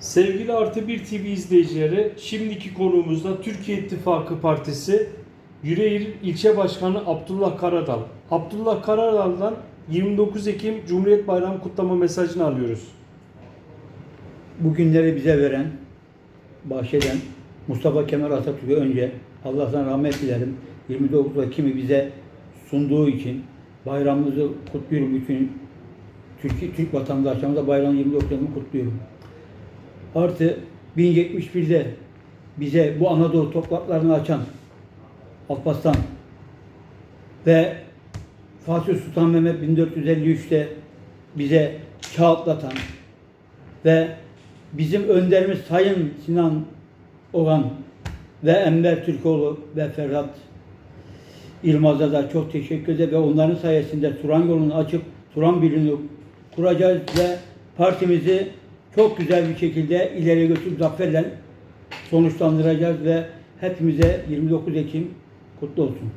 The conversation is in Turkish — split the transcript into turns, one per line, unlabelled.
Sevgili Artı Bir TV izleyicileri, şimdiki konuğumuzda Türkiye İttifakı Partisi Yüreğir İlçe Başkanı Abdullah Karadal. Abdullah Karadal'dan 29 Ekim Cumhuriyet Bayramı kutlama mesajını alıyoruz.
Bu günleri bize veren, bahşeden Mustafa Kemal Atatürk'e önce Allah'tan rahmet dilerim. 29 Ekim'i bize sunduğu için bayramımızı kutluyorum bütün Türkiye, Türk vatandaşlarımıza bayramı 29 Ekim'i kutluyorum. Artı 1071'de bize bu Anadolu topraklarını açan Alparslan ve Fatih Sultan Mehmet 1453'te bize kağıtlatan ve bizim önderimiz Sayın Sinan Ogan ve Enver Türkoğlu ve Ferhat İlmaz'a da çok teşekkür ederim ve onların sayesinde Turan yolunu açıp Turan Birliği'ni kuracağız ve partimizi çok güzel bir şekilde ileri götürüp zaferle sonuçlandıracağız ve hepimize 29 Ekim kutlu olsun.